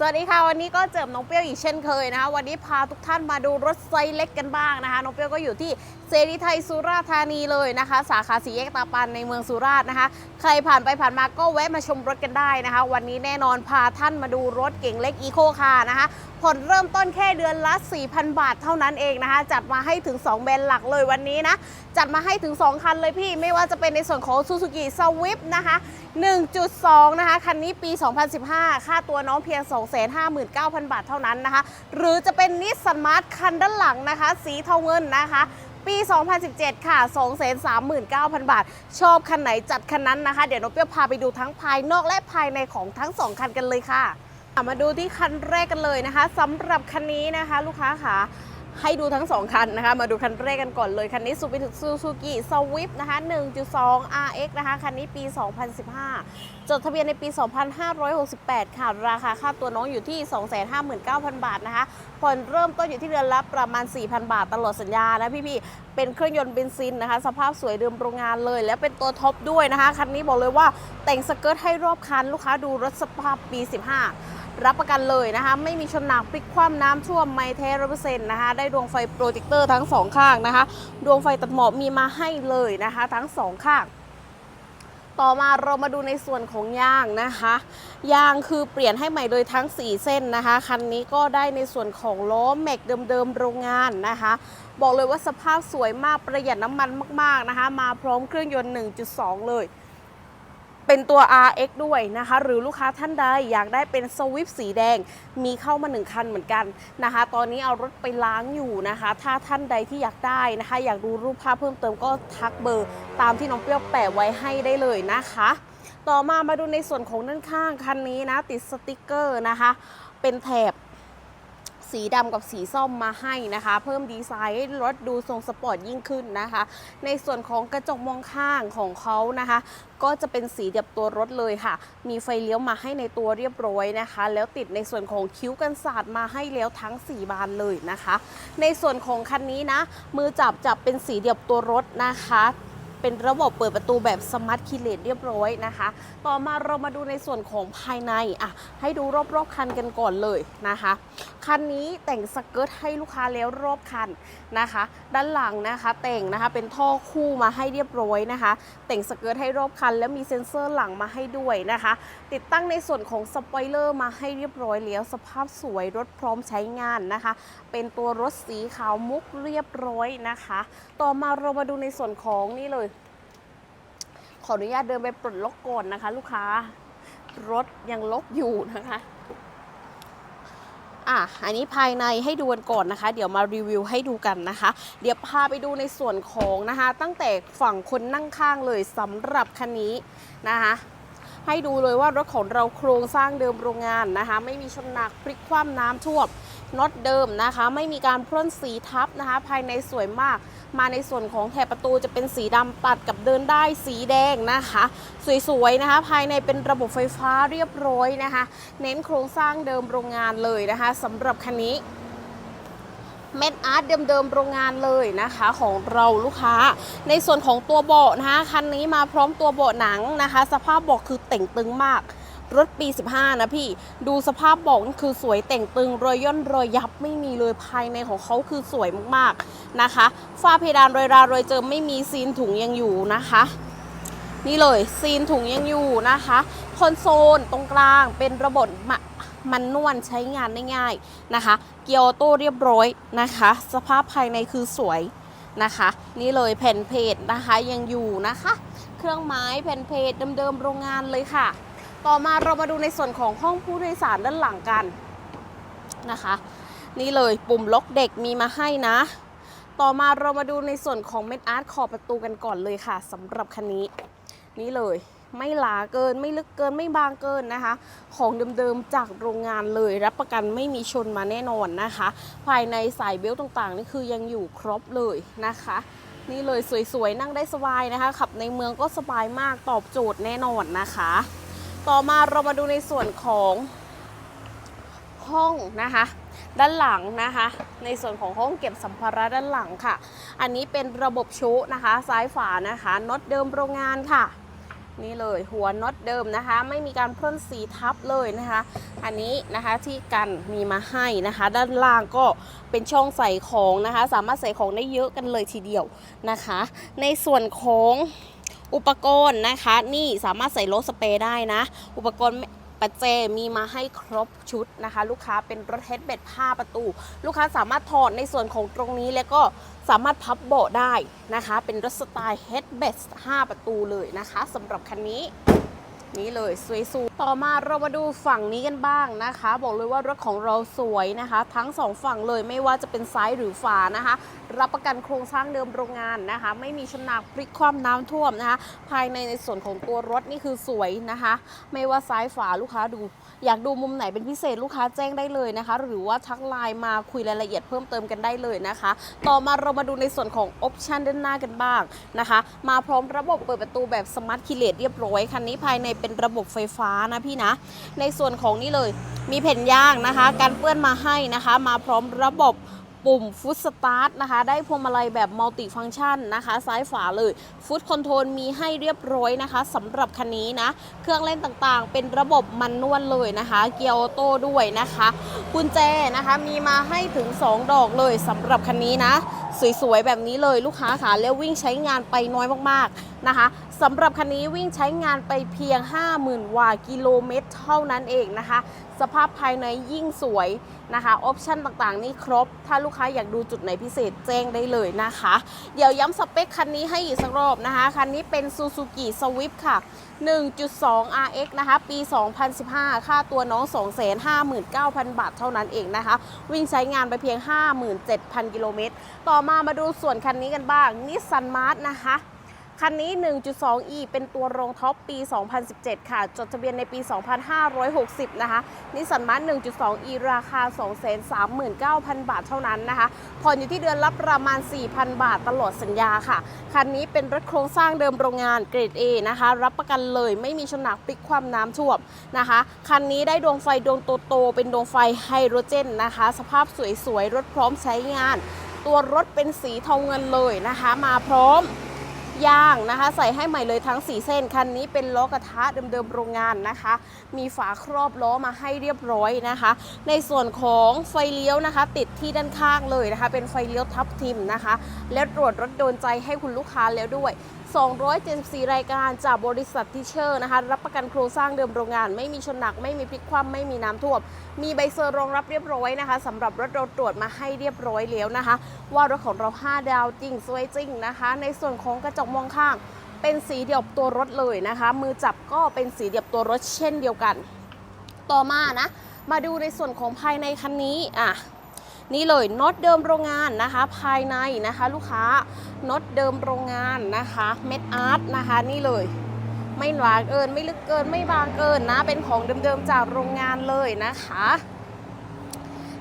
สวัสดีค่ะ วันนี้ก็เจิมน้องเปรี้ยวอีกเช่นเคยนะคะวันนี้พาทุกท่านมาดูรถไซส์เล็กกันบ้างนะคะน้องเปรี้ยวก็อยู่ที่เซรีไทยสุราษฎร์ธานีเลยนะคะ สาขาสีแยกตาปันในเมืองสุราษฎร์นะคะ ใครผ่านไปผ่านมาก็แวะมาชมรถกันได้นะคะ วันนี้แน่นอนพาท่านมาดูรถเก่งเล็กอีโคคาร์นะคะ ผ่อนเริ่มต้นแค่เดือนละ 4,000 บาทเท่านั้นเองนะคะ จัดมาให้ถึง 2 แบรนด์หลักเลยวันนี้นะ จัดมาให้ถึง 2 คันเลยพี่ ไม่ว่าจะเป็นในส่วนของ Suzuki Swift นะคะ 1.2 นะคะ คันนี้ปี 2015 ค่าตัวน้องเพียง 259,000 บาทเท่านั้นนะคะ หรือจะเป็นนิสสันมาร์ทคันด้านหลังนะคะ สีเทาเงินนะคะปี 2017 ค่ะ 239,000 บาท ชอบคันไหนจัดคันนั้นนะคะ เดี๋ยวน้องเปียวพาไปดูทั้งภายนอกและภายในของทั้ง 2 คันกันเลยค่ะ มาดูที่คันแรกกันเลยนะคะสำหรับคันนี้นะคะ ลูกค้าค่ะให้ดูทั้ง 2 คันนะคะ มาดูคันแรกกันก่อนเลย คันนี้ซูบิซูซูกิสวิฟนะคะ 1.2 RX นะคะ คันนี้ปี 2015 จดทะเบียนในปี 2568 ค่ะ ราคาค่าตัวน้องอยู่ที่ 259,000 บาทนะคะ ผ่อนเริ่มต้นอยู่ที่เดือนละประมาณ 4,000 บาทตลอดสัญญานะพี่ๆ เป็นเครื่องยนต์เบนซินนะคะ สภาพสวยเดิมโรงงานเลย และเป็นตัวท็อปด้วยนะคะ คันนี้บอกเลยว่าแต่งสเกิร์ตให้รอบคัน ลูกค้าดูรถสภาพปี 15 รับประกันเลยนะคะ ไม่มีชนหนักพลิกคว่ำน้ำท่วมไม่เทร้อยเปอร์เซ็นต์นะคะ ได้ดวงไฟโปรเจคเตอร์ทั้งสองข้างนะคะ ดวงไฟตัดหมอกมีมาให้เลยนะคะ ทั้งสองข้างต่อมาเรามาดูในส่วนของยางนะคะ ยางคือเปลี่ยนให้ใหม่โดยทั้ง 4 เส้นนะคะ คันนี้ก็ได้ในส่วนของล้อแม็กเดิมๆโรงงานนะคะ บอกเลยว่าสภาพสวยมากประหยัดน้ำมันมากๆนะคะ มาพร้อมเครื่องยนต์ 1.2 เลย เป็นตัว RX ด้วยนะคะ หรือลูกค้าท่านใดอยากได้เป็นสวิฟสีแดง มีเข้ามา 1 คันเหมือนกันนะคะ ตอนนี้เอารถไปล้างอยู่นะคะ ถ้าท่านใดที่อยากได้นะคะ อยากดูรูปภาพเพิ่มเติมก็ทักเบอร์ ตามที่น้องเปรี้ยวแปะไว้ให้ได้เลยนะคะ ต่อมามาดูในส่วนของด้านข้างคันนี้นะ ติดสติกเกอร์นะคะ เป็นแถบ สีดำกับสีส้มมาให้นะคะ เพิ่มดีไซน์ให้รถดูทรงสปอร์ตยิ่งขึ้นนะคะ ในส่วนของกระจกมองข้างของเขานะคะ ก็จะเป็นสีเดียบตัวรถเลยค่ะ มีไฟเลี้ยวมาให้ในตัวเรียบร้อยนะคะ แล้วติดในส่วนของคิ้วกันศาสตร์มาให้แล้วทั้ง 4 บานเลยนะคะ ในส่วนของคันนี้นะ มือจับจับเป็นสีเดียบตัวรถนะคะ เป็นระบบเปิดประตูแบบสมาร์ทคีเลตเรียบร้อยนะคะ ต่อมาเรามาดูในส่วนของภายในอะให้ดูรอบๆคันกันก่อนเลยนะคะ คันนี้แต่งสเกิร์ตให้ลูกค้าแล้วรอบคันนะคะ ด้านหลังนะคะแต่งนะคะเป็นท่อคู่มาให้เรียบร้อยนะคะ แต่งสเกิร์ตให้รอบคัน แล้วมีเซ็นเซอร์หลังมาให้ด้วยนะคะ ติดตั้งในส่วนของสปอยเลอร์มาให้เรียบร้อยแล้วสภาพสวยรถพร้อมใช้งานนะคะ เป็นตัวรถสีขาวมุกเรียบร้อยนะคะ ต่อมาเรามาดูในส่วนของนี่เลย ออนุญาตเดินไปปลดล็อกก่อนนะคะ ลูกค้ารถยังล็อกอยู่นะคะอะ อันนี้ภายในให้ดูกันก่อนนะคะ เดี๋ยวมารีวิวให้ดูกันนะคะ เดี๋ยวพาไปดูในส่วนของนะคะ ตั้งแต่ฝั่งคนนั่งข้างเลยสำหรับคันนี้นะคะ ให้ดูเลยว่ารถของเราโครงสร้างเดิมโรงงานนะคะ ไม่มีชนหนักพลิกคว่ำน้ำท่วมน็อตเดิมนะคะ ไม่มีการพ่นสีทับนะคะ ภายในสวยมาก มาในส่วนของแถบประตูจะเป็นสีดำตัดกับเดินได้สีแดงนะคะ สวยๆนะคะ ภายในเป็นระบบไฟฟ้าเรียบร้อยนะคะ เน้นโครงสร้างเดิมโรงงานเลยนะคะสำหรับคันนี้เม็ดอาร์ตเดิมๆโรงงานเลยนะคะของเราลูกค้า ในส่วนของตัวเบาะนะคะคันนี้มาพร้อมตัวเบาะหนังนะคะ สภาพเบาะคือเต่งตึงมาก รถปี 15 นะพี่ ดูสภาพบาะนี่คือสวยเต่งตึงรอยย่นรอยยับไม่มีเลยภายในของเขาคือสวยมากๆนะคะ ฝ้าเพดานรอยรารอยเจอไม่มีซีนถุงยังอยู่นะคะ นี่เลยซีนถุงยังอยู่นะคะคอนโซลตรงกลางเป็นระบบม,มันนวลใช้งานได้ง่ายนะคะ เกียร์ออโต้เรียบร้อยนะคะ สภาพภายในคือสวยนะคะ นี่เลยแผ่นเพจนะคะยังอยู่นะคะ เครื่องไม้แผ่นเพจเดิมๆโรงงานเลยค่ะ ต่อมาเรามาดูในส่วนของห้องผู้โดยสารด้านหลังกันนะคะ นี่เลยปุ่มล็อกเด็กมีมาให้นะ ต่อมาเรามาดูในส่วนของเม็ดอาร์ตขอบประตูกันก่อนเลยค่ะสำหรับคันนี้ นี่เลยไม่หลาเกินไม่ลึกเกินไม่บางเกินนะคะ ของเดิมๆจากโรงงานเลย รับประกันไม่มีชนมาแน่นอนนะคะ ภายในสายเบลต์ต่างๆ นี่คือยังอยู่ครบเลยนะคะ นี่เลยสวยๆ นั่งได้สบายนะคะ ขับในเมืองก็สบายมากตอบโจทย์แน่นอนนะคะ ต่อมาเรามาดูในส่วนของห้องนะคะ ด้านหลังนะคะ ในส่วนของห้องเก็บสัมภาระด้านหลังค่ะ อันนี้เป็นระบบชุนะคะ ซ้ายฝานะคะน็อตเดิมโรงงานค่ะ นี่เลยหัวน็อตเดิมนะคะ ไม่มีการพ่นสีทับเลยนะคะ อันนี้นะคะที่กันมีมาให้นะคะ ด้านล่างก็เป็นช่องใส่ของนะคะ สามารถใส่ของได้เยอะกันเลยทีเดียวนะคะ ในส่วนของ อุปกรณ์นะคะ นี่สามารถใส่รถสเปรย์ได้นะ อุปกรณ์ปัจเจมีมาให้ครบชุดนะคะ ลูกค้าเป็นรถเฮดเบดผ้าประตู ลูกค้าสามารถถอดในส่วนของตรงนี้แล้วก็สามารถพับเบาะได้นะคะ เป็นรถสไตล์เฮดเบด5ประตูเลยนะคะสำหรับคันนี้นี่เลยสวยสูต่อมาเรามาดูฝั่งนี้กันบ้างนะคะ บอกเลยว่ารถของเราสวยนะคะ ทั้งสองฝั่งเลยไม่ว่าจะเป็นซ้ายหรือฝานะคะ รับประกันโครงสร้างเดิมโรงงานนะคะ ไม่มีชนหนักพลิกคว่ำน้ำท่วมนะคะ ภายในในส่วนของตัวรถนี่คือสวยนะคะ ไม่ว่าซ้ายฝาลูกค้าดู อยากดูมุมไหนเป็นพิเศษลูกค้าแจ้งได้เลยนะคะ หรือว่าทักไลน์มาคุยรายละเอียดเพิ่มเติมกันได้เลยนะคะ ต่อมาเรามาดูในส่วนของออปชันด้านหน้ากันบ้างนะคะ มาพร้อมระบบเปิดประตูแบบสมาร์ทคีเลตเรียบร้อยคันนี้ภายในเป็นระบบไฟฟ้านะพี่นะ ในส่วนของนี่เลยมีแผ่นยางนะคะ การเปื้อนมาให้นะคะ มาพร้อมระบบ ปุ่มฟุตสตาร์ทนะคะ ได้พวงมาลัยแบบมัลติฟัง c t ชันนะคะ ซ้ายฝาเลยฟุตคอนโทรลมีให้เรียบร้อยนะคะสำหรับคันนี้นะ เครื่องเล่นต่างๆ เป็นระบบมันนวลเลยนะคะ เกียร์ออโต้ด้วยนะคะกุญแจนะคะมีมาให้ถึง 2 ดอกเลยสำหรับคันนี้นะ สวยๆ แบบนี้เลยลูกค้าค่ะแล้ววิ่งใช้งานไปน้อยมากๆนะคะ สำหรับคันนี้วิ่งใช้งานไปเพียง 50,000วากิโลเมตรเท่านั้นเองนะคะ สภาพภายในยิ่งสวยนะคะออปชันต่างๆ นี่ครบ ถ้าลูกค้าอยากดูจุดไหนพิเศษแจ้งได้เลยนะคะ เดี๋ยวย้ำสเปคคันนี้ให้อีกสักรอบนะคะ คันนี้เป็น Suzuki Swift ค่ะ 1.2 RX นะคะ ปี 2015 ค่าตัวน้อง 259,000 บาทเท่านั้นเองนะคะ วิ่งใช้งานไปเพียง 57,000 กิโลเมตร ต่อมามาดูส่วนคันนี้กันบ้างนิสสันมาร์ t นะคะ คันนี้ 1.2e เป็นตัวรองท็อปปี 2017 ค่ะ จดทะเบียนในปี 2560 นะคะ นิสสันมาร์ 1.2e ราคา 239,000 บาทเท่านั้นนะคะ ผ่อนอยู่ที่เดือนละประมาณ 4,000 บาทตลอดสัญญาค่ะ คันนี้เป็นรถโครงสร้างเดิมโรงงานเกรด A นะคะ รับประกันเลยไม่มีชนักพลิกความน้ำท่วมนะคะ คันนี้ได้ดวงไฟดวงโตๆเป็นดวงไฟไฮโดรเจนนะคะ สภาพสวยๆ รถพร้อมใช้งาน ตัวรถเป็นสีเทาเงินเลยนะคะ มาพร้อม ยางนะคะ ใส่ให้ใหม่เลยทั้ง 4 เส้น คันนี้เป็นล้อกระทะเดิมๆโรงงานนะคะ มีฝาครอบล้อมาให้เรียบร้อยนะคะ ในส่วนของไฟเลี้ยวนะคะ ติดที่ด้านข้างเลยนะคะ เป็นไฟเลี้ยวทับทิมนะคะ และตรวจรถโดนใจให้คุณลูกค้าแล้วด้วย274 รายการจากบริษัททิเชอร์นะคะ รับประกันโครงสร้างเดิมโรงงาน ไม่มีชนหนัก ไม่มีพลิกคว่ำไม่มีน้ำท่วม มีใบเซอร์รองรับเรียบร้อยนะคะสำหรับรถเราตรวจมาให้เรียบร้อยแล้วนะคะ ว่ารถของเรา 5 ดาวจริงสวยจริงนะคะ ในส่วนของกระจกมองข้าง เป็นสีเดียวกับตัวรถเลยนะคะ มือจับก็เป็นสีเดียวกับตัวรถเช่นเดียวกัน ต่อมานะ มาดูในส่วนของภายในคันนี้อะ นี่เลยน็อตเดิมโรงงานนะคะ ภายในนะคะ ลูกค้าน็อตเดิมโรงงานนะคะเม็ดอาร์ตนะคะ นี่เลย ไม่หนาเกินไม่ลึกเกินไม่บางเกินนะ เป็นของเดิมๆจากโรงงานเลยนะคะ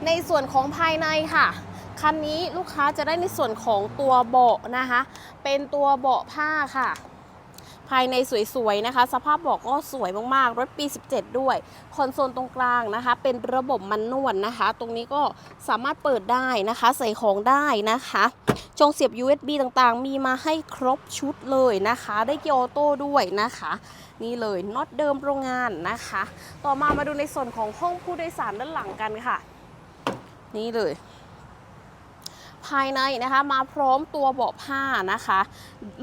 ในส่วนของภายในค่ะคันนี้ลูกค้าจะได้ในส่วนของตัวเบาะนะคะ เป็นตัวเบาะผ้าค่ะ ภายในสวยๆนะคะ สภาพบาะก็สวยมากๆ รถปี 17 ด้วย คอนโซลตรงกลางนะคะ เป็นระบบมันนวลนะคะ ตรงนี้ก็สามารถเปิดได้นะคะ ใส่ของได้นะคะจงเสียบ USB ต่างๆ มีมาให้ครบชุดเลยนะคะ ได้เกียร์ออโต้ด้วยนะคะ นี่เลยน็อตเดิมโรงงานนะคะ ต่อมามาดูในส่วนของห้องผู้โดยสารด้านหลังกันค่ะ นี่เลย ภายในนะคะมาพร้อมตัวเบาะผ้านะคะ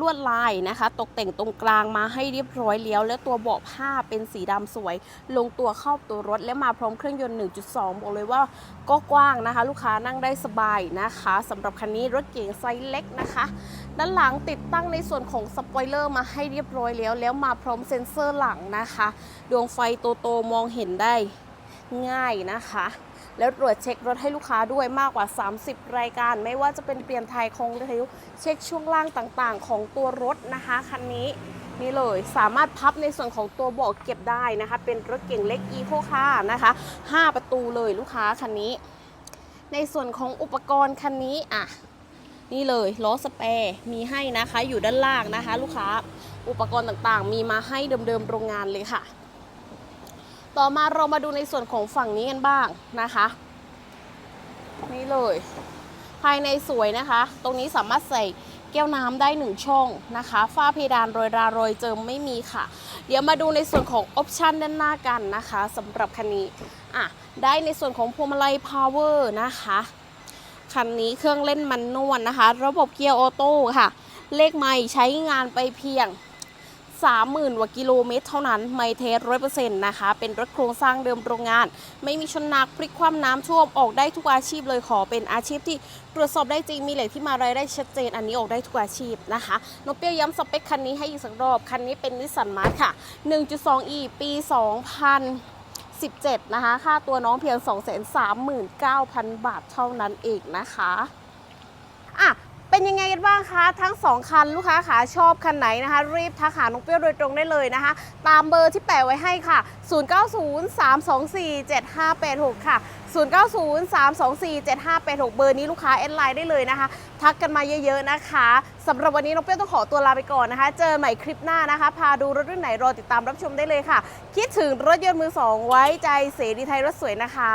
ลวดลายนะคะ ตกแต่งตรงกลางมาให้เรียบร้อยแล้ว และตัวเบาะผ้าเป็นสีดำสวย ลงตัวเข้าตัวรถ และมาพร้อมเครื่องยนต์ 1.2 บอกเลยว่าก็กว้างนะคะ ลูกค้านั่งได้สบายนะคะสำหรับคันนี้รถเก๋งไซส์เล็กนะคะ ด้านหลังติดตั้งในส่วนของสปอยเลอร์มาให้เรียบร้อยแล้ว แล้วมาพร้อมเซ็นเซอร์หลังนะคะ ดวงไฟโตๆมองเห็นได้ง่ายนะคะ แล้วตรวจเช็ครถให้ลูกค้าด้วยมากกว่า 30 รายการ ไม่ว่าจะเป็นเปลี่ยนไทยคงเทลเช็คช่วงล่างต่างๆ ของตัวรถนะคะคันนี้นี่เลยสามารถพับในส่วนของตัวเบาะเก็บได้นะคะ เป็นรถเก่งเล็กอีโคคาร์นะคะ 5 ประตูเลยลูกค้าคันนี้ ในส่วนของอุปกรณ์คันนี้อะนี่เลยล้อสเปร์มีให้นะคะอยู่ด้านล่างนะคะ ลูกค้าอุปกรณ์ต่างๆ มีมาให้เดิมๆโรงงานเลยค่ะ ต่อมาเรามาดูในส่วนของฝั่งนี้กันบ้างนะคะ นี่เลย ภายในสวยนะคะ ตรงนี้สามารถใส่แก้วน้ำได้ 1 ช่องนะคะ ฝ้าเพดานโรยรารยเจิมไม่มีค่ะ เดี๋ยวมาดูในส่วนของออปชันด้านหน้ากันนะคะสำหรับคันนี้อะได้ในส่วนของพวงมาลัยพาวเวอร์นะคะคันนี้เครื่องเล่นมันนวลนะคะ ระบบเกียร์ออโต้ค่ะ เลขไม่ใช้งานไปเพียง 30,000กว่ากิโลเมตรเท่านั้นไม่เทสร้อยเปอร์เซ็นต์นะคะ เป็นรถโครงสร้างเดิมโรงงาน ไม่มีชนหนักพลิกคว่ำน้ำท่วมออกได้ทุกอาชีพเลยขอเป็นอาชีพที่ตรวจสอบได้จริงมีแหล่งที่มารายได้ชัดเจนอันนี้ออกได้ทุกอาชีพนะคะนกเปียวย้ำสเปคคันนี้ให้อีกสักรอบคันนี้เป็นนิสสันมาร์ค่ะ 1.2e ปี2017 นะคะ ค่าตัวน้องเพียง 239,000 บาทเท่านั้นเองนะคะ อะ เป็นยังไงกันบ้างคะ ทั้ง 2 คันลูกค้าขาชอบคันไหนนะคะ รีบทักหาน้องเปรี้ยวโดยตรงได้เลยนะคะ ตามเบอร์ที่แปะไว้ให้ค่ะ 0903247586 ค่ะ 0903247586 เบอร์นี้ลูกค้าแอดไลน์ได้เลยนะคะ ทักกันมาเยอะๆนะคะสำหรับวันนี้น้องเปรี้ยวต้องขอตัวลาไปก่อนนะคะ เจอใหม่คลิปหน้านะคะ พาดูรถรุ่นไหนรอติดตามรับชมได้เลยค่ะ คิดถึงรถยนต์มือสองไว้ใจเสรีไทยรถสวยนะคะ